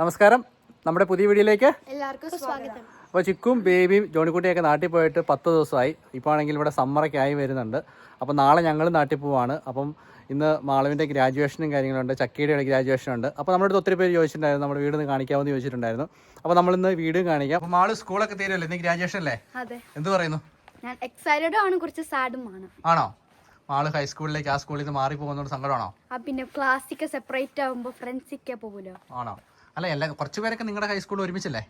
നമസ്കാരം. നമ്മുടെ പുതിയ വീഡിയോയിലേക്ക് എല്ലാവർക്കും സ്വാഗതം. അപ്പോൾ ചിക്കും ബേബിയും ജോണിക്കുട്ടിയൊക്കെ നാട്ടിൽ പോയിട്ട് പത്ത് ദിവസമായി. ഇപ്പോൾ ആണെങ്കിൽ ഇവിടെ സമ്മറൊക്കെ ആയി വരുന്നുണ്ട്. അപ്പോൾ നാളെ ഞങ്ങൾ നാട്ടിൽ പോവാണ്. അപ്പം ഇന്ന് മാളവിന്റെ ഗ്രാജുവേഷനും കാര്യങ്ങളുണ്ട്. ചക്കിയുടെ ഗ്രാജുവേഷൻ ഉണ്ട്. അപ്പോൾ നമ്മുടെ അടുത്ത് ഒത്തിരി പേര് ചോദിച്ചിട്ടുണ്ടായിരുന്നു. നമ്മുടെ വീട് നിന്ന് കാണിക്കാമെന്ന് ചോദിച്ചിട്ടുണ്ടായിരുന്നു. അപ്പോൾ നമ്മളിന്ന് വീട് കാണിക്കാം. അപ്പോൾ മാൾ സ്കൂളൊക്കെ തീരുമല്ലോ ഇന്ന് ഗ്രാജുവേഷൻ അല്ലേ? എന്ത് പറയുന്നു? ഞാൻ എക്സൈറ്റഡും ആണ്. കുറച്ച് സാഡും ആണ്. ആണോ? മാൾ ഹൈസ്കൂളിലേക്ക് ആ സ്കൂളിൽ നിന്ന് മാറി പോകുന്നോണ്ട് സങ്കടമാണോ പിന്നെ ക്ലാസ്സിക്ക് സെപ്പറേറ്റ് ആകുമ്പോൾ ഫ്രണ്ട്സിക്കെ പോകുമല്ലോ ആണോ? അല്ല എല്ലാ കുറച്ച് പേരൊക്കെ നിങ്ങളുടെ ഹൈസ്കൂളിൽ ഒരുമിച്ചല്ലേ?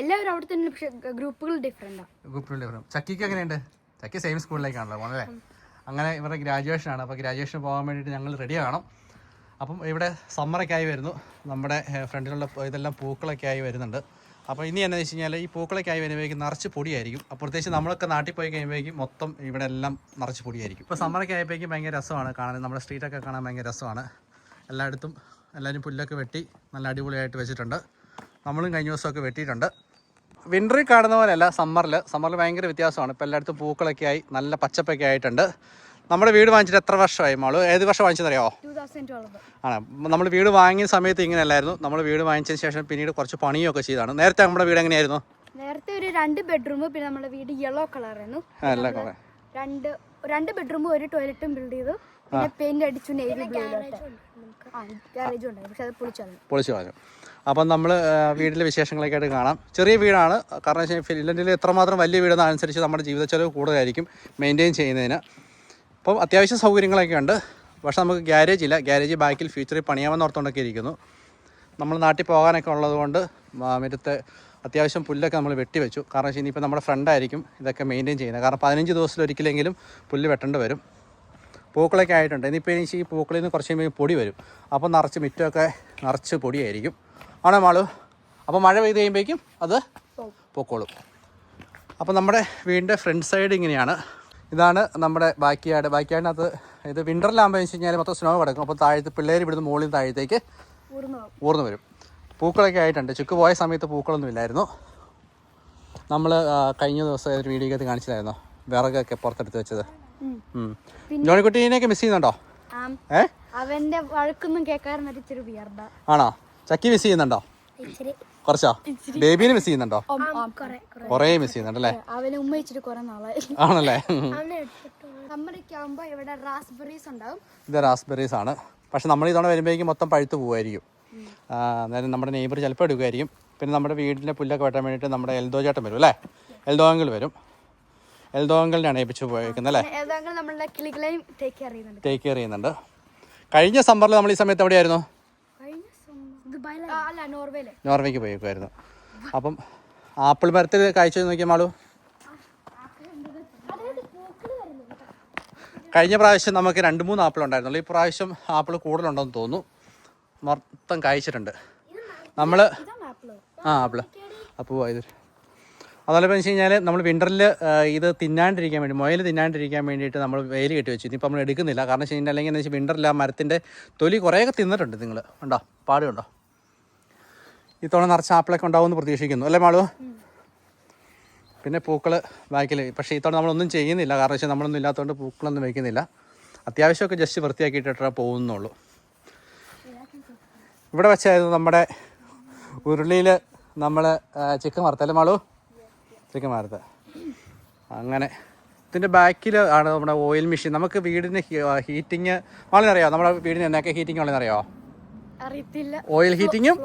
എല്ലാവരും അവിടെ തന്നെ പക്ഷേ ഗ്രൂപ്പുകൾ ഡിഫറെന്റാണ് ഗ്രൂപ്പിലുള്ള ചക്കിക്ക് എങ്ങനെയുണ്ട്? ചക്കി സെയിം സ്കൂളിലേക്കാണല്ലോ പോണല്ലേ അങ്ങനെ ഇവരുടെ ഗ്രാജുവേഷൻ ആണ്. അപ്പോൾ ഗ്രാജുവേഷൻ പോകാൻ വേണ്ടിയിട്ട് ഞങ്ങൾ റെഡി ആകണം അപ്പം ഇവിടെ സമ്മറൊക്കെ ആയി വരുന്നു. നമ്മുടെ ഫ്രണ്ടിലുള്ള ഇതെല്ലാം പൂക്കളൊക്കെ ആയി വരുന്നുണ്ട്. അപ്പോൾ ഇനി എന്നാന്ന് വെച്ച് കഴിഞ്ഞാൽ ഈ പൂക്കളൊക്കെ ആയി വരുമ്പോഴേക്കും നിറച്ച് പൊടിയായിരിക്കും. അപ്പോൾ പ്രത്യേകിച്ച് നമ്മളൊക്കെ നാട്ടിൽ പോയി കഴിയുമ്പോഴേക്കും മൊത്തം ഇവിടെ എല്ലാം നിറച്ച് പൊടിയായിരിക്കും. ഇപ്പോൾ സമ്മറൊക്കെ ആയപ്പോഴേക്കും ഭയങ്കര രസമാണ് കാണാൻ. നമ്മുടെ സ്ട്രീറ്റൊക്കെ കാണാൻ ഭയങ്കര രസമാണ്. എല്ലായിടത്തും എല്ലാവരും പുല്ലൊക്കെ വെട്ടി നല്ല അടിപൊളിയായിട്ട് വെച്ചിട്ടുണ്ട്. നമ്മളും കഴിഞ്ഞ ദിവസമൊക്കെ വെട്ടിയിട്ടുണ്ട്. വിന്ററിൽ കാണുന്ന പോലെയല്ല സമ്മറിൽ സമ്മറിൽ ഭയങ്കര വ്യത്യാസമാണ്. ഇപ്പോൾ എല്ലായിടത്തും പൂക്കളൊക്കെ ആയി നല്ല പച്ചപ്പൊക്കെ ആയിട്ടുണ്ട്. നമ്മുടെ വീട് വാങ്ങിച്ചിട്ട് എത്ര വർഷമായി മോൾ? ഏത് വർഷം വാങ്ങിച്ചതറിയോ ടൂ ആണ്? നമ്മൾ വീട് വാങ്ങിയ സമയത്ത് ഇങ്ങനെയല്ലായിരുന്നു. നമ്മൾ വീട് വാങ്ങിച്ചതിന് ശേഷം പിന്നീട് കുറച്ച് പണിയൊക്കെ ചെയ്താണ്. നേരത്തെ നമ്മുടെ വീട് എങ്ങനെയായിരുന്നു? നേരത്തെ ഒരു രണ്ട് ബെഡ്റൂം പിന്നെ നമ്മുടെ വീട് യെല്ലോ കളറായിരുന്നു ആയിരുന്നു. രണ്ട് രണ്ട് ബെഡ്റൂമും ഒരു ടോയ്ലറ്റും ബിൽഡ് ചെയ്തു. പിന്നെ പെയിന്റ് അടിച്ചു നേവി ബ്ലൂയിലോട്ട് പൊളിച്ചു കളഞ്ഞു. അപ്പം നമ്മൾ വീട്ടിലെ വിശേഷങ്ങളൊക്കെ ആയിട്ട് കാണാം. ചെറിയ വീടാണ്. കാരണം വെച്ചാൽ ഫിൻലൻഡിൽ എത്രമാത്രം വലിയ വീടെന്ന് അനുസരിച്ച് നമ്മുടെ ജീവിത ചെലവ് കൂടുതലായിരിക്കും മെയിന്റെയിൻ ചെയ്യുന്നതിന്. അപ്പം അത്യാവശ്യം സൗകര്യങ്ങളൊക്കെ ഉണ്ട്. പക്ഷെ നമുക്ക് ഗ്യാരേജ് ഇല്ല. ഗ്യാരേജ് ബാക്കിൽ ഫ്യൂച്ചറിൽ പണിയാമെന്ന് ഓർത്തുകൊണ്ടൊക്കെ ഇരിക്കുന്നു. നമ്മൾ നാട്ടിൽ പോകാനൊക്കെ ഉള്ളതുകൊണ്ട് മറ്റത്തെ അത്യാവശ്യം പുല്ലൊക്കെ നമ്മൾ വെട്ടി വെച്ചു. കാരണം വെച്ചാൽ ഇനിയിപ്പോൾ നമ്മുടെ ഫ്രണ്ടായിരിക്കും ഇതൊക്കെ മെയിന്റെയിൻ ചെയ്യുന്നത്. കാരണം പതിനഞ്ച് ദിവസത്തിലൊരിക്കലെങ്കിലും പുല്ല് വെട്ടേണ്ടി വരും. പൂക്കളൊക്കെ ആയിട്ടുണ്ട്. ഇനിയിപ്പോൾ എനിക്ക് ഈ പൂക്കളിൽ നിന്ന് കുറച്ച് കഴിയുമ്പോൾ പൊടി വരും. അപ്പോൾ നിറച്ച് മിറ്റമൊക്കെ നിറച്ച് പൊടിയായിരിക്കും. ആണോ മാളു? അപ്പോൾ മഴ പെയ്ത് കഴിയുമ്പോഴേക്കും അത് പൊക്കോളും. അപ്പോൾ നമ്മുടെ വീടിന്റെ ഫ്രണ്ട് സൈഡ് ഇങ്ങനെയാണ്. ഇതാണ് നമ്മുടെ ബാക്കിയാട്. ബാക്കിയാടിനകത്ത് ഇത് വിന്ററിലാകുമ്പോൾ വെച്ച് കഴിഞ്ഞാൽ മൊത്തം സ്നോ കിടക്കും. അപ്പോൾ താഴത്ത് പിള്ളേർ ഇവിടുന്ന് മുകളിൽ താഴത്തേക്ക് ഊർന്നു വരും. പൂക്കളൊക്കെ ആയിട്ടുണ്ട്. ചുക്ക് പോയ സമയത്ത് പൂക്കളൊന്നും ഇല്ലായിരുന്നു. നമ്മൾ കഴിഞ്ഞ ദിവസം ഒരു വീഡിയോക്കകത്ത് കാണിച്ചതായിരുന്നു. വിറകൊക്കെ പുറത്തെടുത്ത് വെച്ചത്. ജോണിക്കുട്ടീനെയൊക്കെ മിസ് ചെയ്യുന്നുണ്ടോ? ആം. ഏ? അവന്റെ വഴക്കൊന്നും കേൾക്കാറുണ്ട് ഇച്ചിരി വിയർഡ. ആണോ? ചക്കി മിസ് ചെയ്യുന്നുണ്ടോ? കുറച്ചോ? ബേബിനെ മിസ് ചെയ്യുന്നുണ്ടോ? കുറേ മിസ് ചെയ്യുന്നുണ്ട് അല്ലേ? അവനെ ഉമ്മ ഇച്ചിരി കുറെ നാളായി. ആണല്ലേ? സമ്മറൊക്കെ ആകുമ്പോ ഇവിടെ റാസ്ബെറീസ് ഉണ്ടാവും. ഇത് റാസ്ബെറീസ് ആണ്. പക്ഷെ നമ്മൾ ഇതോടെ വരുമ്പോഴേക്കും മൊത്തം പഴുത്ത് പോകുമായിരിക്കും അന്നേരം നമ്മുടെ നെയ്ബർ ചിലപ്പോൾ എടുക്കുമായിരിക്കും. പിന്നെ നമ്മുടെ വീടിന്റെ പുല്ലൊക്കെ വെട്ടാൻ വേണ്ടിയിട്ട് നമ്മുടെ എൽദോ ചേട്ടൻ വരും അല്ലേ? എൽദോ അങ്കിൾ വരും. എൽദോ അങ്കിളിനെയാണ് ഏൽപ്പിച്ച് പോയേക്കുന്നത് അല്ലേ? ടേക്ക് കെയർ ചെയ്യുന്നുണ്ട്. കഴിഞ്ഞ സമ്മറിൽ നമ്മൾ ഈ സമയത്ത് എവിടെയായിരുന്നു? നോർവേക്ക് പോയേക്കുമായിരുന്നു അപ്പം ആപ്പിൾ മരത്തിൽ കാഴ്ച നോക്കിയ മാളു. കഴിഞ്ഞ പ്രാവശ്യം നമുക്ക് രണ്ട് മൂന്ന് ആപ്പിൾ ഉണ്ടായിരുന്നുള്ളൂ. ഈ പ്രാവശ്യം ആപ്പിൾ കൂടുതലുണ്ടെന്ന് തോന്നുന്നു. മൊത്തം കായ്ച്ചിട്ടുണ്ട്. നമ്മൾ ആ ആപ്പിൾ. ആ ആപ്പിൾ അപ്പോൾ ഇത് അതുപോലെ വെച്ച് കഴിഞ്ഞാൽ നമ്മൾ വിന്ററിൽ ഇത് തിന്നാണ്ടിരിക്കാൻ വേണ്ടി മുയൽ തിന്നാണ്ടിരിക്കാൻ വേണ്ടിയിട്ട് നമ്മൾ വെയിൽ കെട്ടി വെച്ചു. ഇനിയിപ്പോൾ നമ്മൾ എടുക്കുന്നില്ല. കാരണം വെച്ച് കഴിഞ്ഞാൽ അല്ലെങ്കിൽ എന്താ വെച്ചാൽ വിന്ററിൽ ആ മരത്തിന്റെ തൊലി കുറേയൊക്കെ തിന്നിട്ടുണ്ട് നിങ്ങൾ ഉണ്ടോ? പാടുണ്ടോ? ഇത്തവണ നിറച്ച ആപ്പിളൊക്കെ ഉണ്ടാവുമെന്ന് പ്രതീക്ഷിക്കുന്നു. അല്ലേ മാളു? പിന്നെ പൂക്കൾ ബാക്കിൽ പക്ഷേ ഇത്തവണ നമ്മളൊന്നും ചെയ്യുന്നില്ല. കാരണം വെച്ചാൽ നമ്മളൊന്നും ഇല്ലാത്തതുകൊണ്ട് പൂക്കളൊന്നും വയ്ക്കുന്നില്ല അത്യാവശ്യമൊക്കെ ജസ്റ്റ് വൃത്തിയാക്കിയിട്ടേ പോകുന്നുള്ളൂ. ഇവിടെ വെച്ചായിരുന്നു നമ്മുടെ ഉരുളിയിൽ നമ്മൾ ചിക്കൻ വറുത്തല്ലേ മാളു? ചിക്കൻ വറുത്ത അങ്ങനെ. ഇതിന്റെ ബാക്കിൽ ആണ് നമ്മുടെ ഓയിൽ മെഷീൻ നമുക്ക് വീടിന് ഹീറ്റിംഗ് വളരെ അറിയാം നമ്മുടെ വീടിന് എന്നൊക്കെ ഹീറ്റിംഗ് വളരെ അറിയാം അറിയത്തില്ല ഓയിൽ ഹീറ്റിങ്ങും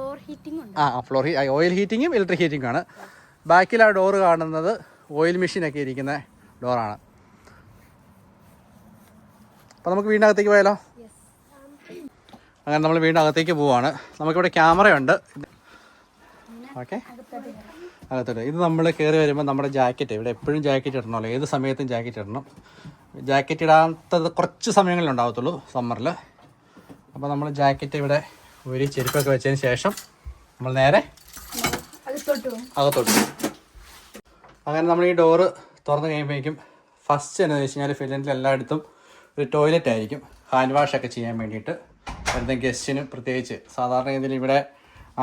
ആ ഫ്ലോർ ഓയിൽ ഹീറ്റിങ്ങും ഇലക്ട്രിക് ഹീറ്റിംഗും ആണ്. ബാക്കിൽ ആ ഡോറ് കാണുന്നത് ഓയിൽ മെഷീനൊക്കെ ഇരിക്കുന്ന ഡോറാണ് അപ്പോൾ നമുക്ക് വീടിനകത്തേക്ക് പോയാലോ? അങ്ങനെ നമ്മൾ വീടിനകത്തേക്ക് പോവാണ്. നമുക്കിവിടെ ക്യാമറയുണ്ട് ഓക്കെ അകത്തോട്ട്. ഇത് നമ്മൾ കയറി വരുമ്പോൾ നമ്മുടെ ജാക്കറ്റ് ഇവിടെ എപ്പോഴും ജാക്കറ്റ് ഇടണമല്ലോ ഏത് സമയത്തും ജാക്കറ്റ് ഇടണം. ജാക്കറ്റ് ഇടാത്തത് കുറച്ച് സമയങ്ങളിൽ ഉണ്ടാകത്തുള്ളൂ സമ്മറിൽ അപ്പോൾ നമ്മൾ ജാക്കറ്റ് ഇവിടെ ഒരു ചെരുപ്പൊക്കെ വെച്ചതിന് ശേഷം നമ്മൾ നേരെ അകത്തോട്ട് അങ്ങനെ നമ്മൾ ഈ ഡോറ് തുറന്ന് കഴിയുമ്പോഴേക്കും ഫസ്റ്റ് എന്ന് വെച്ച് കഴിഞ്ഞാൽ ഫിലിന്റെ എല്ലായിടത്തും ഒരു ടോയ്ലറ്റ് ആയിരിക്കും. ഹാൻഡ് വാഷ് ഒക്കെ ചെയ്യാൻ വേണ്ടിയിട്ട് എന്തെങ്കിലും ഗസ്റ്റിന് പ്രത്യേകിച്ച് സാധാരണ രീതിയിൽ ഇവിടെ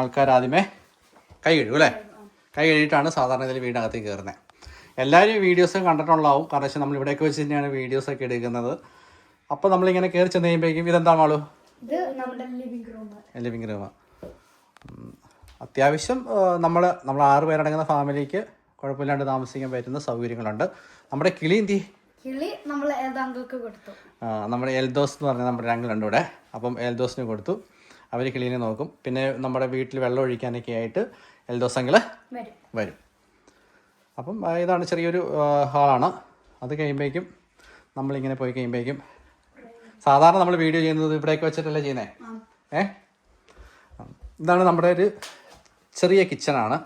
ആൾക്കാർ ആദ്യമേ കൈ കഴുകും അല്ലേ? കൈ കഴുകിയിട്ടാണ് സാധാരണ ഇതിൽ വീടിനകത്തേക്ക് കയറുന്നത് എല്ലാവരും വീഡിയോസ് കണ്ടിട്ടുള്ളതാവും കാരണം വെച്ചാൽ നമ്മൾ ഇവിടെയൊക്കെ വെച്ച് തന്നെയാണ് വീഡിയോസൊക്കെ എടുക്കുന്നത്. അപ്പോൾ നമ്മളിങ്ങനെ കയറി ചെന്ന് കഴിയുമ്പോഴേക്കും ഇതെന്താണ് മാളു? ലിവിങ് റൂം അത്യാവശ്യം നമ്മൾ നമ്മൾ ആറ് പേരടങ്ങുന്ന ഫാമിലിക്ക് കുഴപ്പമില്ലാണ്ട് താമസിക്കാൻ പറ്റുന്ന സൗകര്യങ്ങളുണ്ട്. നമ്മുടെ കിളി എന്തി കിളി നമ്മൾ കൊടുത്തു. നമ്മുടെ എൽദോസ് എന്ന് പറഞ്ഞ നമ്മുടെ രംഗുണ്ട് ഇവിടെ. അപ്പം എൽദോസിന് കൊടുത്തു. അവർ കിളീനെ നോക്കും. പിന്നെ നമ്മുടെ വീട്ടിൽ വെള്ളം ഒഴിക്കാനൊക്കെ ആയിട്ട് എൽദോസെങ്കിൽ വരും. വരും. അപ്പം ഇതാണ് ചെറിയൊരു ഹാളാണ്. അത് കഴിയുമ്പോഴേക്കും നമ്മളിങ്ങനെ പോയി കഴിയുമ്പോഴേക്കും സാധാരണ നമ്മൾ വീഡിയോ ചെയ്യുന്നത് ഇവിടെയൊക്കെ വെച്ചിട്ടല്ലേ ചെയ്യുന്നത് ഏ? ഇതാണ് നമ്മുടെ ഒരു ചെറിയ കിച്ചണാണ്.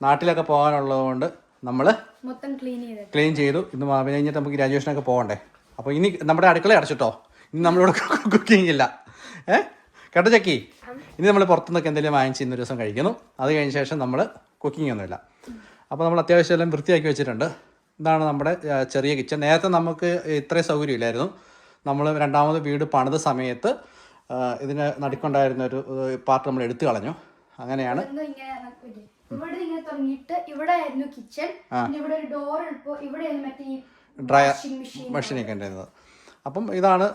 നാട്ടിലൊക്കെ പോകാനുള്ളത് കൊണ്ട് നമ്മൾ മൊത്തം ക്ലീൻ ചെയ്തു ക്ലീൻ ചെയ്തു. ഇന്ന് മാവിനെ കഴിഞ്ഞിട്ട് നമുക്ക് ഗ്രാജുവേഷനൊക്കെ പോകണ്ടേ? അപ്പോൾ ഇനി നമ്മുടെ അടുക്കള അടച്ചിട്ടോ? ഇനി നമ്മളിവിടെ കുക്കിംഗ് ഇല്ല. ഏ? കേട്ടോ ചക്കി? ഇനി നമ്മൾ പുറത്തുനിന്നൊക്കെ എന്തെങ്കിലും വാങ്ങിച്ച് ഇന്നൊരു ദിവസം കഴിക്കുന്നു. അത് കഴിഞ്ഞ ശേഷം നമ്മൾ കുക്കിംഗ് ഒന്നുമില്ല. അപ്പോൾ നമ്മൾ അത്യാവശ്യം എല്ലാം വൃത്തിയാക്കി വെച്ചിട്ടുണ്ട്. ഇതാണ് നമ്മുടെ ചെറിയ കിച്ചൺ നേരത്തെ നമുക്ക് ഇത്രയും സൗകര്യമില്ലായിരുന്നു. നമ്മൾ രണ്ടാമത് വീട് പണിത സമയത്ത് ഇതിനെ നടുക്കുണ്ടായിരുന്ന ഒരു പാർട്ട് നമ്മൾ എടുത്തു കളഞ്ഞു. അങ്ങനെയാണ്. ഇങ്ങനെ? ഇവിടെ ഇങ്ങനെ തുടങ്ങിയിട്ട് ഇവിടെ ആയിരുന്നു കിച്ചൺ ഇവിടെ ഒരു ഡോർ ഇപ്പോ ഇവിടെ മറ്റേ ഡ്രയർ മെഷീനൊക്കെ ഉണ്ടായിരുന്നത്. അപ്പം ഇതാണ്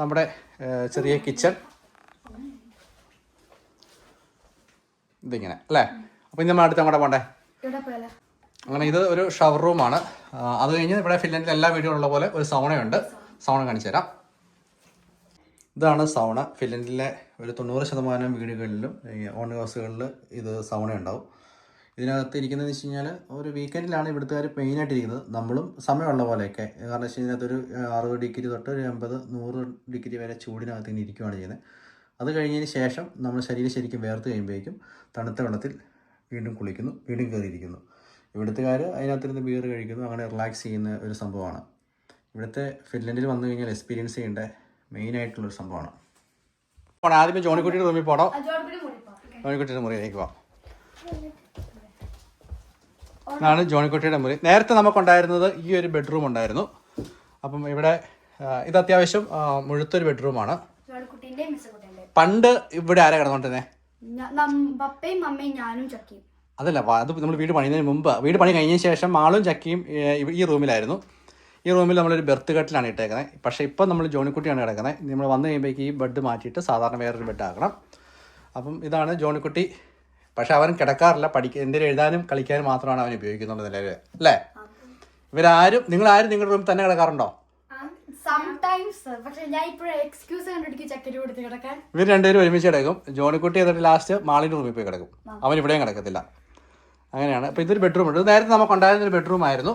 നമ്മുടെ ചെറിയ കിച്ചൺ ഇതിങ്ങനെ അല്ലേ? അപ്പോൾ ഇനി നമ്മൾ അടുത്ത് അങ്ങോട്ട് പോണ്ടേ? അങ്ങനെ ഇത് ഒരു ഷവർ റൂമാണ് അത് കഴിഞ്ഞ് ഇവിടെ ഫിൻലൻഡിൽ എല്ലാ ഉള്ള പോലെ ഒരു സൗണയുണ്ട് സൗണ കാണിച്ചു തരാം. ഇതാണ് സൗണ ഫിൻലൻഡിലെ ഒരു തൊണ്ണൂറ് ശതമാനം വീടുകളിലും ഓൺ ഹൗസുകളിൽ ഇത് സൗണ ഉണ്ടാവും. ഇതിനകത്ത് ഇരിക്കുന്നതെന്ന് വെച്ച് കഴിഞ്ഞാൽ ഒരു വീക്കെൻഡിലാണ് ഇവിടുത്തുകാർ മെയിനായിട്ട് ഇരിക്കുന്നത്. നമ്മളും സമയമുള്ള പോലെയൊക്കെ. കാരണം വെച്ച് കഴിഞ്ഞാൽ ഒരു അറുപത് ഡിഗ്രി തൊട്ട് ഒരു എൺപത് നൂറ് ഡിഗ്രി വരെ ചൂടിനകത്ത് ഇങ്ങനെ ഇരിക്കുകയാണ് ചെയ്യുന്നത്. അത് കഴിഞ്ഞതിന് ശേഷം നമ്മൾ ശരീരം ശരിക്കും വേർത്ത് കഴിയുമ്പോഴേക്കും തണുത്ത വെള്ളത്തിൽ വീണ്ടും കുളിക്കുന്നു വീണ്ടും കയറിയിരിക്കുന്നു. ഇവിടുത്തുകാർ അതിനകത്തിരുന്ന് ബിയർ കഴിക്കുന്നു അങ്ങനെ റിലാക്സ് ചെയ്യുന്ന ഒരു സംഭവമാണ്. ഇവിടുത്തെ ഫിൻലൻഡിൽ വന്നു കഴിഞ്ഞാൽ എക്സ്പീരിയൻസ് ചെയ്യേണ്ട മെയിൻ ആയിട്ടുള്ളൊരു സംഭവമാണ്. പോണം ആദ്യമേ ജോണിക്കുട്ടിയുടെ റൂമിൽ മുറിപ്പോ ജോണിക്കുട്ടിയുടെ മുറിയിലേക്ക് പോവാം. ഇതാണ് ജോണിക്കുട്ടിയുടെ മുറി. നേരത്തെ നമുക്കുണ്ടായിരുന്നത് ഈ ഒരു ബെഡ്റൂം ഉണ്ടായിരുന്നു. അപ്പം ഇവിടെ ഇത് അത്യാവശ്യം മുഴുത്തൊരു ബെഡ്റൂമാണ് മിസ്സക്കുട്ടീന്റെ പണ്ട് ഇവിടെ ആരാ കിടന്നോണ്ടിരുന്നേ പപ്പയും മമ്മയും ഞാനും ചക്കിയും. അതല്ല അത് നമ്മൾ വീട് പണിയുന്നതിന് മുമ്പ് വീട് പണി കഴിഞ്ഞ ശേഷം ആളും ചക്കിയും ഈ റൂമിലായിരുന്നു. ഈ റൂമിൽ നമ്മളൊരു ബെർത്ത് കട്ടിലാണ് ഇട്ടേക്കുന്നത്. പക്ഷേ ഇപ്പം നമ്മൾ ജോണിക്കുട്ടിയാണ് കിടക്കുന്നത്. നമ്മൾ വന്നു കഴിയുമ്പോഴേക്ക് ഈ ബെഡ് മാറ്റിയിട്ട് സാധാരണ വേറൊരു ബെഡ് ആക്കണം. അപ്പം ഇതാണ് ജോണിക്കുട്ടി. പക്ഷെ അവൻ കിടക്കാറില്ല. പഠിക്ക എന്തെങ്കിലും എഴുതാനും കളിക്കാനും മാത്രമാണ് അവൻ ഉപയോഗിക്കുന്നുള്ളത് നിലവിൽ അല്ലേ? ഇവരാരും നിങ്ങളാരും നിങ്ങളുടെ റൂമിൽ തന്നെ കിടക്കാറുണ്ടോ? സംടൈംസ് പക്ഷെ ഞാൻ ഇപ്പോഴും എക്സ്ക്യൂസ് കണ്ടുപിടിക്കും ചക്കരി കൊടുത്ത് കിടക്കാൻ. ഇവർ രണ്ടുപേരും ഒരുമിച്ച് കിടക്കും. ജോണിക്കുട്ടി എന്നിട്ട് ലാസ്റ്റ് മാളിന്റെ റൂമിൽ പോയി കിടക്കും. അവൻ ഇവിടെയും കിടക്കത്തില്ല. അങ്ങനെയാണ്. അപ്പോൾ ഇതൊരു ബെഡ്റൂം ഉണ്ട്. നേരത്തെ നമുക്ക് ഉണ്ടായിരുന്ന ഒരു ബെഡ്റൂം ആയിരുന്നു.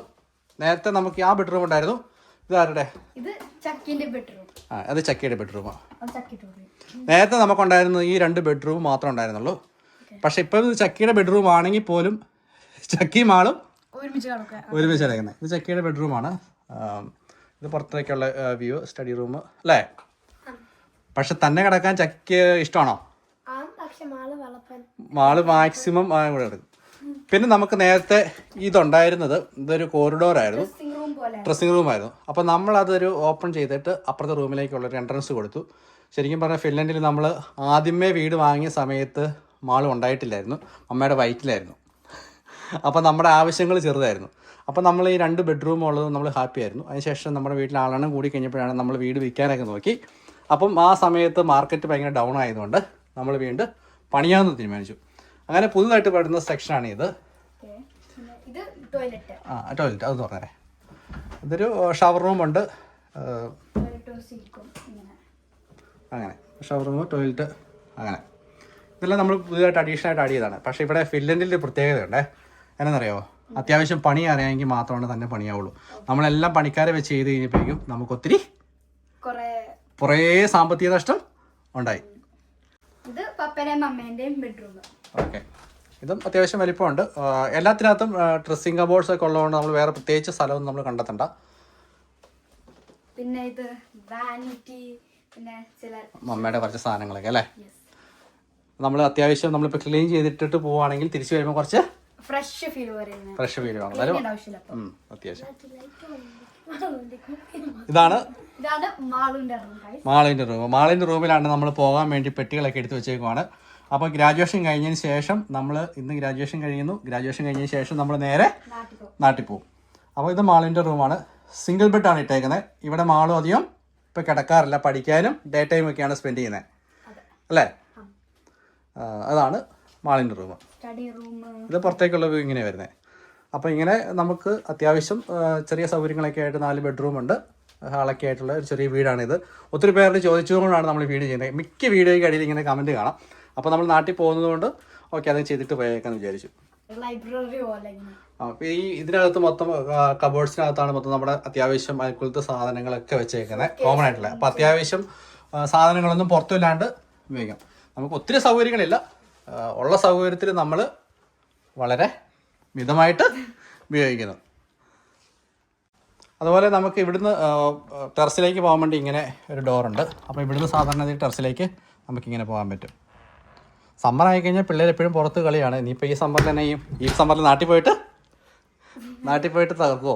നേരത്തെ നമുക്ക് ആ ബെഡ്റൂം ഉണ്ടായിരുന്നു. ഇത് ആരുടെ? ഇത് ചക്കിന്റെ ബെഡ്റൂം ആ അത് ചക്കിയുടെ ബെഡ്റൂമാണ് നേരത്തെ നമുക്ക് ഉണ്ടായിരുന്നു ഈ രണ്ട് ബെഡ്റൂം മാത്രം ഉണ്ടായിരുന്നുള്ളൂ. പക്ഷെ ഇപ്പം ഇത് ചക്കിയുടെ ബെഡ്റൂം ആണെങ്കിൽ പോലും ചക്കി മാളും ഒരുമിച്ച് കിടക്കുക. ഒരുമിച്ച് കിടക്കുന്നത്. ഇത് ചക്കിയുടെ ബെഡ്റൂമാണ് ഇത് പുറത്തേക്കുള്ള വ്യൂ സ്റ്റഡി റൂം അല്ലേ? പക്ഷെ തന്നെ കിടക്കാൻ ചക്കിക്ക് ഇഷ്ടമാണോ? മാൾ മാക്സിമം കൂടെ എടുക്കും പിന്നെ നമുക്ക് നേരത്തെ ഇതുണ്ടായിരുന്നത് ഇതൊരു കോറിഡോർ ആയിരുന്നു. ഡ്രസ്സിംഗ് റൂം ആയിരുന്നു. അപ്പോൾ നമ്മൾ അതൊരു ഓപ്പൺ ചെയ്തിട്ട് അപ്പുറത്തെ റൂമിലേക്കുള്ള ഒരു എൻട്രൻസ് കൊടുത്തു. ശരിക്കും പറഞ്ഞാൽ ഫിൻലൻഡിൽ നമ്മൾ ആദ്യമേ വീട് വാങ്ങിയ സമയത്ത് മാൾ ഉണ്ടായിട്ടില്ലായിരുന്നു. അമ്മയുടെ വയറ്റിലായിരുന്നു. അപ്പോൾ നമ്മുടെ ആവശ്യങ്ങൾ ചെറുതായിരുന്നു. അപ്പോൾ നമ്മൾ ഈ രണ്ട് ബെഡ്റൂം ഉള്ളത് നമ്മൾ ഹാപ്പി ആയിരുന്നു. അതിനുശേഷം നമ്മുടെ വീട്ടിൽ ആളാണ് കൂടി കഴിഞ്ഞപ്പോഴാണ് നമ്മൾ വീട് വിൽക്കാനൊക്കെ നോക്കി. അപ്പം ആ സമയത്ത് മാർക്കറ്റ് ഭയങ്കര ഡൗൺ ആയതുകൊണ്ട് നമ്മൾ വീണ്ടും പണിയാമെന്ന് തീരുമാനിച്ചു. അങ്ങനെ പുതുതായിട്ട് പെടുന്ന സെക്ഷനാണ് ഇത്. ആ ടോയ്ലറ്റ് അത് തുറന്നേ ഇതൊരു ഷവർ റൂമുണ്ട് അങ്ങനെ. ഷവർ റൂം ടോയ്ലറ്റ് അങ്ങനെ. ഇതെല്ലാം നമ്മൾ പുതിയതായിട്ട് അഡീഷണൽ ആയിട്ട് ആഡ് ചെയ്തതാണ്. പക്ഷേ ഇവിടെ ഫിൻലൻഡിൽ പ്രത്യേകതയുണ്ടേ. എന്നറിയാമോ അത്യാവശ്യം പണി അറിയാമെങ്കിൽ മാത്രമാണ് തന്നെ പണിയാവുള്ളൂ. നമ്മളെല്ലാം പണിക്കാരെ വെച്ച് ചെയ്ത് കഴിഞ്ഞപ്പോഴേക്കും നമുക്ക് ഒത്തിരി കൊറേ സാമ്പത്തിക നഷ്ടം ഉണ്ടായി. ഇത് അമ്മേന്റെയും ബെഡ്റൂം ഓക്കെ. ഇതും അത്യാവശ്യം വലിപ്പമുണ്ട്. എല്ലാത്തിനകത്തും ഡ്രസ്സിംഗ് കബോർഡ്സ് ഒക്കെ ഉള്ളതുകൊണ്ട് നമ്മൾ വേറെ പ്രത്യേകിച്ച് സ്ഥലമൊന്നും നമ്മൾ കണ്ടെത്തണ്ട. പിന്നെ ഇത് വാനിറ്റി പിന്നെ ചില മമ്മയുടെ കുറച്ച് സാധനങ്ങളൊക്കെ അല്ലേ? നമ്മൾ അത്യാവശ്യം നമ്മളിപ്പോൾ ക്ലീൻ ചെയ്തിട്ടിട്ട് പോവുകയാണെങ്കിൽ തിരിച്ചു വരുമ്പോൾ കുറച്ച് ഫ്രഷ് ഫീൽ വരുന്നു ഫ്രഷ് ഫീൽ വേണം. എന്നാലും. അത്യാവശ്യം. ഇതാണ് ഇതാണ് മാളുവിന്റെ റൂം മാളിന്റെ മാളിന്റെ റൂം മാളിന്റെ റൂമിലാണ് നമ്മൾ പോകാൻ വേണ്ടി പെട്ടികളൊക്കെ എടുത്തു വെച്ചേക്കുവാണ്. അപ്പോൾ ഗ്രാജുവേഷൻ കഴിഞ്ഞതിന് ശേഷം നമ്മൾ ഇന്ന് ഗ്രാജുവേഷൻ കഴിയുന്നു. ഗ്രാജുവേഷൻ കഴിഞ്ഞ ശേഷം നമ്മൾ നേരെ നാട്ടിൽ പോകും അപ്പൊ അപ്പോൾ ഇത് മാളിന്റെ റൂമാണ് സിംഗിൾ ബെഡാണ് ഇട്ടേക്കുന്നത്. ഇവിടെ മാളും അധികം ഇപ്പോൾ കിടക്കാറില്ല. പഠിക്കാനും ഡേ ടൈം ഒക്കെയാണ് സ്പെൻഡ് ചെയ്യുന്നത്. അല്ലേ? അതാണ് മാളിന്റെ റൂം സ്റ്റഡി റൂം ഇത് പുറത്തേക്കുള്ള വ്യൂ ഇങ്ങനെ വരുന്നത് അപ്പോൾ ഇങ്ങനെ നമുക്ക് അത്യാവശ്യം ചെറിയ സൗകര്യങ്ങളൊക്കെ ആയിട്ട് നാല് ബെഡ്റൂം ഉണ്ട്. ഹാളൊക്കെ ആയിട്ടുള്ള ഒരു ചെറിയ വീടാണിത് ഒത്തിരി പേര് ചോദിച്ചുകൊണ്ടാണ് നമ്മൾ വീട് വീഡിയോ ചെയ്യുന്നത്. മിക്ക വീഡിയോയ്ക്ക് അടിയിൽ ഇങ്ങനെ കമന്റ് കാണാം. അപ്പോൾ നമ്മൾ നാട്ടിൽ പോകുന്നതുകൊണ്ട് ഓക്കെ അത് ചെയ്തിട്ട് പോയേക്കാന്ന് വിചാരിച്ചു. ലൈബ്രറി പോലെ അപ്പോൾ ഈ ഇതിനകത്ത് മൊത്തം കബോർഡ്സിനകത്താണ് മൊത്തം നമ്മുടെ അത്യാവശ്യം അതുപോലത്തെ സാധനങ്ങളൊക്കെ വെച്ചേക്കുന്നത് കോമൺ ആയിട്ടുള്ള. അപ്പോൾ അത്യാവശ്യം സാധനങ്ങളൊന്നും പുറത്തുമില്ലാണ്ട് ഉപയോഗിക്കാം. നമുക്ക് ഒത്തിരി സൗകര്യങ്ങളില്ല. ഉള്ള സൗകര്യത്തിൽ നമ്മൾ വളരെ മിതമായിട്ട് ഉപയോഗിക്കുന്നു. അതുപോലെ നമുക്ക് ഇവിടുന്ന് ടെറസിലേക്ക് പോകാൻ വേണ്ടി ഇങ്ങനെ ഒരു ഡോറുണ്ട് അപ്പോൾ ഇവിടുന്ന് സാധാരണ ടെറസിലേക്ക് നമുക്കിങ്ങനെ പോകാൻ പറ്റും. സമ്മർ ആയി കഴിഞ്ഞാൽ പിള്ളേർ എപ്പോഴും പുറത്ത് കളിയാണ്. ഇനിയിപ്പോൾ ഈ സമ്മറിൽ തന്നെ ഈ സമ്മറിൽ നാട്ടിൽ പോയിട്ട് നാട്ടിൽ പോയിട്ട് തകർക്കുമോ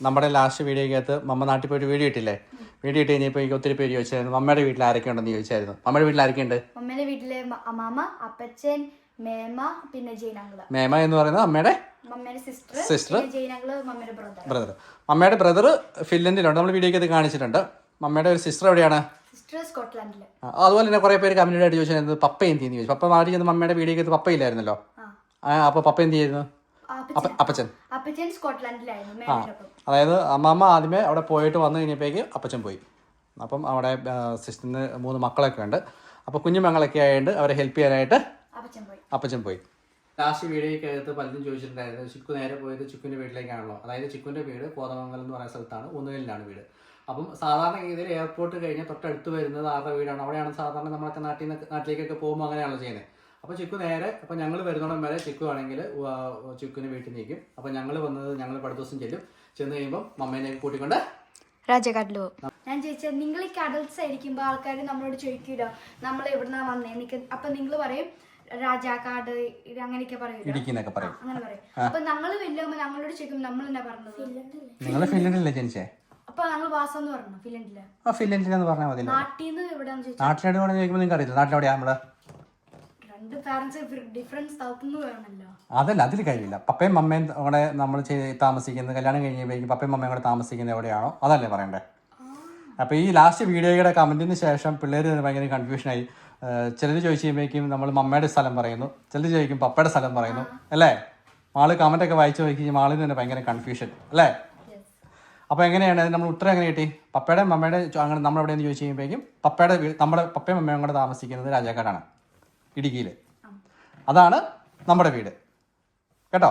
നമ്മുടെ ലാസ്റ്റ് വീഡിയോക്കകത്ത് മമ്മ നാട്ടിൽ പോയിട്ട് വീഡിയോ ഇട്ടില്ലേ? ഇട്ട് കഴിഞ്ഞപ്പോൾ എനിക്ക് ഒത്തിരി പേര് ചോദിച്ചായിരുന്നു അമ്മയുടെ വീട്ടിൽ ആരൊക്കെ ഉണ്ടെന്ന് ചോദിച്ചായിരുന്നു? അമ്മയുടെ വീട്ടിൽ ആരൊക്കെ ഉണ്ട്? അമ്മയുടെ വീട്ടിലെ മ- അമ്മാമ്മ അപ്പച്ചൻ മേമ പിന്നെ ജയിനാങ്കൾ മേമ എന്ന് പറയുന്നത് അമ്മയുടെ സിസ്റ്റർ മമ്മേന്റെ ബ്രദർ. അമ്മയുടെ ബ്രദർ ഫിൻലൻഡിലുണ്ട്. നമ്മൾ വീഡിയോക്കകത്ത് കാണിച്ചിട്ടുണ്ട്. അമ്മയുടെ ഒരു സിസ്റ്റർ എവിടെയാണ്? സിസ്റ്റർ അതുപോലെ തന്നെ കുറെ പേര് കമ്മ്യൂണിറ്റി ആയിട്ട് ചോദിച്ചായിരുന്നു പപ്പ എന്ത് ചെയ്യുന്നു ചോദിച്ചു. പപ്പ മാറി ചെന്ന് അമ്മയുടെ വീഡിയോക്കകത്ത് പപ്പ ഇല്ലായിരുന്നല്ലോ ആ. ആ അപ്പോൾ പപ്പ എന്ത് ചെയ്യുന്നു? അപ്പച്ചൻ. അപ്പ അപ്പച്ചൻ. അപ്പച്ചൻ സ്കോട്ട്ലാൻഡിലായിരുന്നു മേമേനൊപ്പം അതായത് അമ്മമ്മ ആദ്യമേ അവിടെ പോയിട്ട് വന്നു കഴിഞ്ഞപ്പോഴേക്ക് അപ്പച്ചൻ പോയി. അപ്പം അവിടെ സിസ്റ്ററിന് മൂന്ന് മക്കളൊക്കെ ഉണ്ട്. അപ്പോൾ കുഞ്ഞു മക്കളൊക്കെ ആയതുകൊണ്ട് അവരെ ഹെൽപ്പ് ചെയ്യാനായിട്ട് അപ്പച്ചൻ പോയി. അപ്പച്ചൻ പോയി. അകത്ത് പലതും പലരും ചോദിച്ചിട്ടുണ്ടായിരുന്നു ചിക്കു നേരെ പോയത് ചിക്കുവിന്റെ വീട്ടിലേക്കാണല്ലോ. അതായത് ചിക്കുവിന്റെ വീട് കോതമംഗലം എന്ന് പറയുന്ന സ്ഥലത്താണ് ഊന്നുകലിലാണ് വീട്. അപ്പം സാധാരണ രീതിയിൽ എയർപോർട്ട് കഴിഞ്ഞാൽ തൊട്ടടുത്ത് വരുന്നത് ആരുടെ വീടാണ്? അവിടെയാണ് സാധാരണ നമ്മളൊക്കെ നാട്ടിൽ നിന്ന് നാട്ടിലേക്കൊക്കെ പോകുമ്പോൾ അങ്ങനെയാണല്ലോ ചെയ്യുന്നത്. അപ്പോൾ ചിക്കു നേരെ അപ്പോൾ ഞങ്ങൾ വരുന്നോടം വരെ ചിക്കു ആണെങ്കിൽ ചിക്കുവിന് വീട്ടിൽ നിൽക്കും അപ്പോൾ ഞങ്ങൾ വന്നത് ഞങ്ങൾ അടുത്ത ദിവസം ചെല്ലും. ചെന്ന് കഴിയുമ്പോൾ മമ്മേനെ കൂട്ടിക്കൊണ്ട് രാജകാട്ടിൽ പോകും. ഞാൻ ചോദിച്ചത് നിങ്ങൾ ഈ കടൽസ് ആയിരിക്കുമ്പോൾ ആൾക്കാർ നമ്മളോട് ചോദിക്കൂടോ നമ്മൾ എവിടുന്നാ വന്നേ? എനിക്ക് അപ്പൊ നിങ്ങൾ പറയും രാജാക്കാട് ഇത് അങ്ങനെയൊക്കെ പറയൂല പറയും. അങ്ങനെ പറയും. അപ്പൊ നമ്മൾ വലിയമ്മ ഞങ്ങളോട് ചോദിക്കും നമ്മൾ എന്നാ പറഞ്ഞത് നിങ്ങൾ ഫിൻലൻഡിലല്ലേ ജനിച്ചേ? അപ്പൊ ഞങ്ങൾ വാസം എന്ന് പറഞ്ഞു ഫിൻലൻഡിൽ? ആ ഫിൻലൻഡിലെന്ന് പറഞ്ഞാൽ മതി നാട്ടിൽ നിന്ന് എവിടെയാണെന്ന് ചോദിച്ചു? നാട്ടിലെവിടെ ചോദിക്കുമ്പോൾ നിങ്ങൾക്ക് അറിയില്ല നാട്ടിലെവിടെയാ നമ്മൾ? രണ്ട് പാരന്റ്സ് ഡിഫറൻസ് വേണമല്ലോ. അതല്ല അതിൽ കഴിയില്ല പപ്പയും മമ്മയും കൂടെ നമ്മൾ താമസിക്കുന്നത് കല്യാണം കഴിഞ്ഞപ്പോഴേക്കും പപ്പയും മമ്മയും കൂടെ താമസിക്കുന്നത് എവിടെയാണോ അതല്ലേ പറയണ്ടേ? അപ്പോൾ ഈ ലാസ്റ്റ് വീഡിയോയുടെ കമന്റിന് ശേഷം പിള്ളേർ ഭയങ്കര കൺഫ്യൂഷനായി ചിലർ ചോദിച്ചു കഴിയുമ്പോഴേക്കും നമ്മൾ മമ്മയുടെ സ്ഥലം പറയുന്നു ചിലർ ചോദിക്കും പപ്പയുടെ സ്ഥലം പറയുന്നു അല്ലേ? മാൾ ഒക്കെ വായിച്ചു നോക്കി മാളിന് തന്നെ ഭയങ്കര കൺഫ്യൂഷൻ അല്ലേ? അപ്പോൾ എങ്ങനെയാണ് നമ്മൾ ഉത്തരം എങ്ങനെ കിട്ടി? പപ്പയുടെ മമ്മയുടെ അങ്ങനെ നമ്മൾ എവിടെയെന്ന് ചോദിച്ചു കഴിയുമ്പോഴേക്കും പപ്പയുടെ വീട് നമ്മുടെ പപ്പയും മമ്മയും കൂടെ താമസിക്കുന്നത് രാജാക്കാടാണ്. ഇടുക്കിയിൽ അതാണ് നമ്മുടെ വീട്. കേട്ടോ?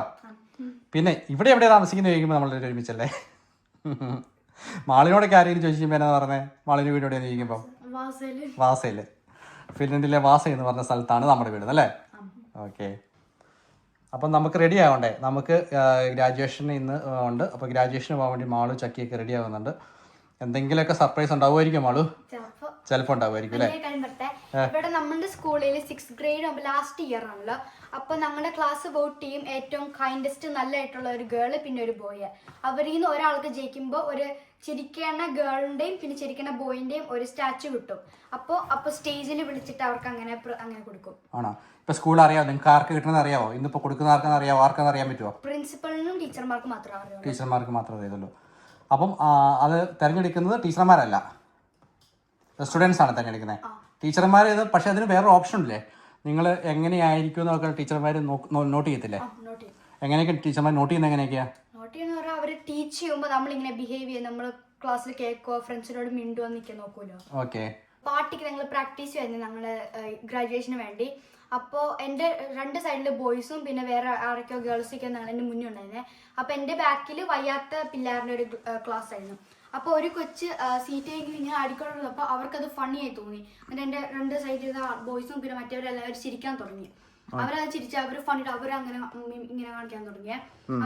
പിന്നെ ഇവിടെ എവിടെ താമസിക്കുന്നത് ചോദിക്കുമ്പോൾ നമ്മൾ ഒരുമിച്ചല്ലേ? മാളിനോടൊക്കെ ആരെങ്കിലും ചോദിച്ചു എന്നാ പറഞ്ഞേ? മാളിന്റെ വീട് എവിടെയാണ് ചോദിക്കുമ്പോൾ വാസയിൽ. ഫിൻലൻഡിലെ വാസ എന്ന് പറഞ്ഞ സ്ഥലത്താണ് നമ്മുടെ വീട് അല്ലേ? ഓക്കെ. അപ്പം നമുക്ക് റെഡി ആവണ്ടേ? നമുക്ക് ഗ്രാജുവേഷൻ ഇന്ന് ഉണ്ട്. അപ്പോൾ ഗ്രാജുവേഷന് പോകാൻ വേണ്ടി മാളു ചക്കിയൊക്കെ റെഡി ആവുന്നുണ്ട്. എന്തെങ്കിലുമൊക്കെ സർപ്രൈസ് ഉണ്ടാവുമായിരിക്കും ആളു ചിലപ്പോ ചിലപ്പോൾ ഉണ്ടാവുമായിരിക്കും അല്ലേ? ഇവിടെ നമ്മുടെ സ്കൂളിൽ സിക്സ് ഗ്രേഡ് ലാസ്റ്റ് ഇയർ ആണല്ലോ. അപ്പൊ നമ്മുടെ ക്ലാസ് വോട്ട് ചെയ്യും ഏറ്റവും കൈൻഡസ്റ്റ് നല്ലതായിട്ടുള്ള ഒരു ഗേൾ പിന്നെ ഒരു ബോയ് അവരിൽ നിന്ന് ഒരാൾക്ക് ജയിക്കുമ്പോൾ ഒരു ചിരിക്കണ ഗേളിന്റെയും പിന്നെ ചിരിക്കണ ബോയിന്റെയും ഒരു സ്റ്റാച്ചു കിട്ടും. അപ്പോൾ അപ്പോൾ സ്റ്റേജിൽ വിളിച്ചിട്ട് അവർക്ക് അങ്ങനെ അങ്ങനെ കൊടുക്കും. ആണോ? ഇപ്പൊ സ്കൂൾ അറിയാമോ നിങ്ങൾക്ക് ആർക്ക് കിട്ടണമെന്ന് അറിയാമോ ഇന്നിപ്പോ കൊടുക്കുന്ന ആർക്കെന്ന് അറിയാമോ ആർക്കെന്ന് അറിയാൻ പറ്റുമോ പ്രിൻസിപ്പളിനും ടീച്ചർമാർക്ക് മാത്രമേ അറിയുള്ളൂ. ടീച്ചർമാർക്ക് മാത്രമേ അറിയത്തുള്ളൂ അപ്പം അത് തിരഞ്ഞെടുക്കുന്നത് ടീച്ചർമാരല്ല. സ്റ്റുഡൻസ് ആണ് തിരഞ്ഞെടുക്കുന്നത്. ടീച്ചർമാർ ഇത് പക്ഷെ അതിന് വേറെ ഓപ്ഷൻ ഇല്ലേ? നിങ്ങൾ എങ്ങനെയായിരിക്കും എന്നൊക്കെ ടീച്ചർമാർ നോട്ട് ചെയ്യത്തില്ലേ? എങ്ങനെയൊക്കെ ടീച്ചർമാർ നോട്ട് ചെയ്യുന്നത് എങ്ങനെയൊക്കെയാ? നോട്ട് ചെയ്യുന്ന പറഞ്ഞാൽ അവർ ടീച്ച് ചെയ്യുമ്പോൾ നമ്മളിങ്ങനെ ബിഹേവ് ചെയ്യും. നമ്മൾ ക്ലാസ്സിൽ കേൾക്കോ ഫ്രണ്ട്സിനോട് മിണ്ടുവോ നിൽക്കാൻ നോക്കൂലോ. ഓക്കെ പാർട്ടിക്ക് ഞങ്ങൾ പ്രാക്ടീസ് ചെയ്യുന്നത് ഞങ്ങൾ ഗ്രാജുവേഷന് വേണ്ടി. അപ്പോൾ എന്റെ രണ്ട് സൈഡിൽ ബോയ്സും പിന്നെ വേറെ ആരൊക്കെയോ ഗേൾസൊക്കെ എന്നാണ് എന്റെ മുന്നേ ഉണ്ടായിരുന്നത് അപ്പോൾ എന്റെ ബാക്കിൽ വയ്യാത്ത പിള്ളേരുടെ ഒരു ക്ലാസ് ആയിരുന്നു. അപ്പോൾ ഒരു കൊച്ച് സീറ്റ് ഇങ്ങനെ അടിക്കൊണ്ടിരുന്നപ്പോൾ അവർക്കത് ഫണ്ണി ആയി തോന്നി. എന്നിട്ട് എന്റെ രണ്ട് സൈഡിൽ ബോയ്സും പിന്നെ മറ്റവരെല്ലാവരും ചിരിക്കാൻ തുടങ്ങി. അവരത് ചിരിച്ച് അവർ ഫണ്ടിട്ട് അവരങ്ങനെ അങ്ങനെ ഇങ്ങനെ കാണിക്കാൻ തുടങ്ങിയ.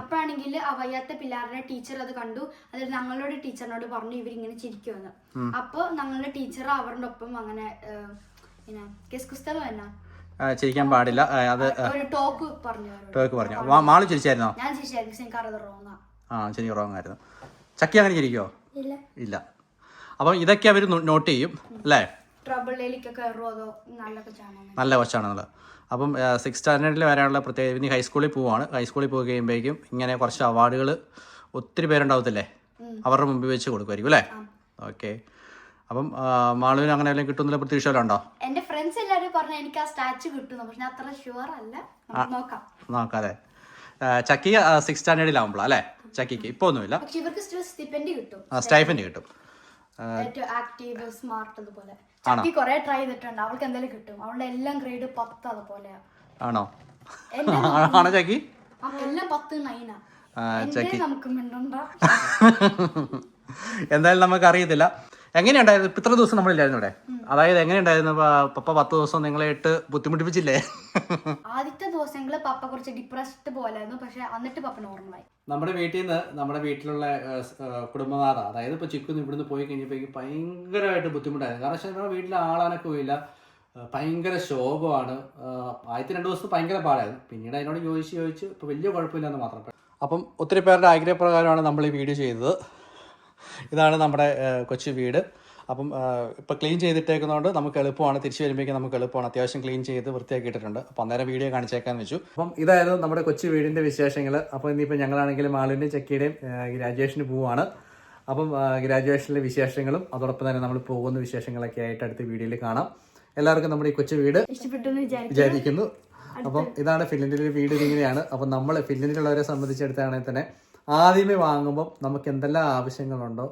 അപ്പോഴാണെങ്കിൽ ആ വയ്യാത്ത പിള്ളേരുടെ ടീച്ചർ അത് കണ്ടു. അതിൽ ഞങ്ങളുടെ ടീച്ചറിനോട് പറഞ്ഞു ഇവരിങ്ങനെ ചിരിക്കുമെന്ന് അപ്പോൾ ഞങ്ങളുടെ ടീച്ചർ അവരുടെ ഒപ്പം അങ്ങനെ ഏഹ്, ഇങ്ങനെ കെസ് പുസ്തകം എന്നാ? ചിരിക്കാൻ പാടില്ല. അത് ടോക്ക് പറഞ്ഞു മാളി ചിരിച്ചായിരുന്നോ? ആ. ശരി റോങ് ആയിരുന്നു. ചക്കി അങ്ങനെ ചിരിക്കോ ഇല്ല. അപ്പം ഇതൊക്കെ അവർ നോട്ട് ചെയ്യും അല്ലേ? നല്ല കൊച്ചാണെന്നുള്ളത് അപ്പം സിക്സ് സ്റ്റാൻഡേർഡിൽ വരാനുള്ള പ്രത്യേകത ഇനി ഹൈസ്കൂളിൽ പോവാണ്. ഹൈസ്കൂളിൽ പോയി കഴിയുമ്പോഴേക്കും ഇങ്ങനെ കുറച്ച് അവാർഡുകൾ ഒത്തിരി പേരുണ്ടാവത്തില്ലേ? അവരുടെ മുമ്പിൽ വെച്ച് കൊടുക്കുമായിരിക്കും അല്ലേ? ഓക്കെ അപ്പം മാളുവിന് അങ്ങനെ വല്ലതും കിട്ടുന്നില്ല പ്രതീക്ഷ ഉണ്ടോ? എന്റെ പറഞ്ഞ എനിക്ക് ആ സ്റ്റാച്ചു കിട്ടുന്നു. പക്ഷെ ഞാൻ അത്ര ഷുവർ അല്ല. നോക്കാം. നോക്കാം അതെ ചക്കി സിക്സ് സ്റ്റാൻഡേർഡിലാവുമ്പോൾ അല്ലേ? ചക്കിക്ക്. ഇപ്പൊ ഒന്നുമില്ല. പക്ഷെ ഇവർക്ക് സ്റ്റിപ്പൻഡ് കിട്ടും. സ്റ്റൈഫൻഡ് കിട്ടും. ആക്റ്റീവ് സ്മാർട്ട് അതുപോലെ ചക്കി കുറെ ട്രൈ ചെയ്തിട്ടുണ്ട്. അവൾക്ക് എന്തായാലും കിട്ടും. അവളുടെ എല്ലാം ഗ്രേഡ് പത്ത് അതുപോലെയാ ആണോ? ആണോ ചക്കി? എല്ലാം പത്ത് നൈനാ എന്റെ നമുക്ക് എന്തായാലും നമുക്ക് അറിയത്തില്ല എങ്ങനെയുണ്ടായിരുന്നു? ഇപ്പൊ ഇത്ര ദിവസം നമ്മളില്ലായിരുന്നു ഇവിടെ. അതായത് എങ്ങനെയുണ്ടായിരുന്നു? പപ്പ പത്ത് ദിവസം നിങ്ങളെ ഇട്ട് ബുദ്ധിമുട്ടിപ്പിച്ചില്ലേ? ആദ്യത്തെ ദിവസങ്ങൾ പപ്പ കുറച്ച് ഡിപ്രസ്ഡ് പോലായിരുന്നു. പക്ഷെ എന്നിട്ട് പപ്പ നോർമലായി നമ്മുടെ വീട്ടിൽ നിന്ന് നമ്മുടെ വീട്ടിലുള്ള കുടുംബനാഥ അതായത് ഇപ്പോൾ ചിക്കുന്ന് ഇവിടുന്ന് പോയി കഴിഞ്ഞപ്പോഴേക്കും ഭയങ്കരമായിട്ട് ബുദ്ധിമുട്ടായിരുന്നു. കാരണം വെച്ചാൽ നമ്മുടെ വീട്ടിൽ ആളാനൊക്കെയില്ല ഭയങ്കര ശോകമാണ്. ആദ്യത്തെ രണ്ട് ദിവസം ഭയങ്കര പാടായിരുന്നു. പിന്നീട് അതിനോട് ചോദിച്ച് ചോദിച്ച് ഇപ്പോൾ വലിയ കുഴപ്പമില്ലെന്ന് മാത്രം അപ്പം ഒത്തിരി പേരുടെ ആഗ്രഹപ്രകാരമാണ് നമ്മൾ ഈ വീഡിയോ ചെയ്തത്. ഇതാണ് നമ്മുടെ കൊച്ചു വീട്. അപ്പം ഇപ്പോൾ ക്ലീൻ ചെയ്തിട്ടേക്കുന്നതുകൊണ്ട് നമുക്ക് എളുപ്പമാണ്. തിരിച്ചു വരുമ്പോഴേക്കും നമുക്ക് എളുപ്പമാണ്. അത്യാവശ്യം ക്ലീൻ ചെയ്ത് വൃത്തിയാക്കിയിട്ടുണ്ട് അപ്പം അന്നേരം വീഡിയോ കാണിച്ചേക്കാന്ന് വെച്ചു. അപ്പം ഇതായിരുന്നു നമ്മുടെ കൊച്ചു വീടിന്റെ വിശേഷങ്ങൾ അപ്പോൾ ഇനിയിപ്പോൾ ഞങ്ങളാണെങ്കിലും മാളുവിന്റെയും ചെക്കിയുടെയും ഗ്രാജുവേഷന് പോവുകയാണ് അപ്പം ഗ്രാജുവേഷനിലെ വിശേഷങ്ങളും അതോടൊപ്പം തന്നെ നമ്മൾ പോകുന്ന വിശേഷങ്ങളൊക്കെ ആയിട്ട് അടുത്ത വീഡിയോയിൽ കാണാം. എല്ലാവർക്കും നമ്മുടെ ഈ കൊച്ചു വീട് വിചാരിക്കുന്നു. അപ്പം ഇതാണ് ഫിൻലൻഡിലെ വീട് ഇങ്ങനെയാണ്. അപ്പം നമ്മൾ ഫിൻലൻഡിലുള്ളവരെ സംബന്ധിച്ചിടത്താണെങ്കിൽ തന്നെ ആദ്യമേ വാങ്ങുമ്പോൾ നമുക്ക് എന്തെല്ലാം ആവശ്യങ്ങളുണ്ടോ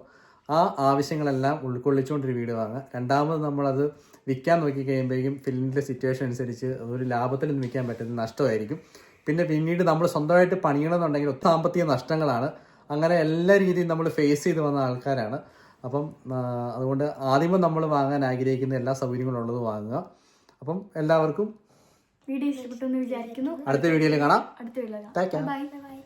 ആ ആവശ്യങ്ങളെല്ലാം ഉൾക്കൊള്ളിച്ചുകൊണ്ടൊരു വീട് വാങ്ങുക. രണ്ടാമത് നമ്മളത് വിൽക്കാൻ നോക്കി കഴിയുമ്പോഴേക്കും ഫിലിമിന്റെ സിറ്റുവേഷൻ അനുസരിച്ച് അതൊരു ലാഭത്തിലൊന്നും വിൽക്കാൻ പറ്റുന്ന നഷ്ടമായിരിക്കും. പിന്നെ പിന്നീട് നമ്മൾ സ്വന്തമായിട്ട് പണിയണമെന്നുണ്ടെങ്കിൽ സാമ്പത്തിക നഷ്ടങ്ങളാണ്. അങ്ങനെ എല്ലാ രീതിയും നമ്മൾ ഫേസ് ചെയ്ത് വന്ന ആൾക്കാരാണ്. അപ്പം അതുകൊണ്ട് ആദ്യമേ നമ്മൾ വാങ്ങാൻ ആഗ്രഹിക്കുന്ന എല്ലാ സൗകര്യങ്ങളും ഉള്ളത് വാങ്ങുക. അപ്പം എല്ലാവർക്കും വീഡിയോ ഇഷ്ടപ്പെട്ടു എന്ന് വിചാരിക്കുന്നു. അടുത്ത വീഡിയോയിൽ കാണാം. അടുത്ത വീഡിയോ കാണാം.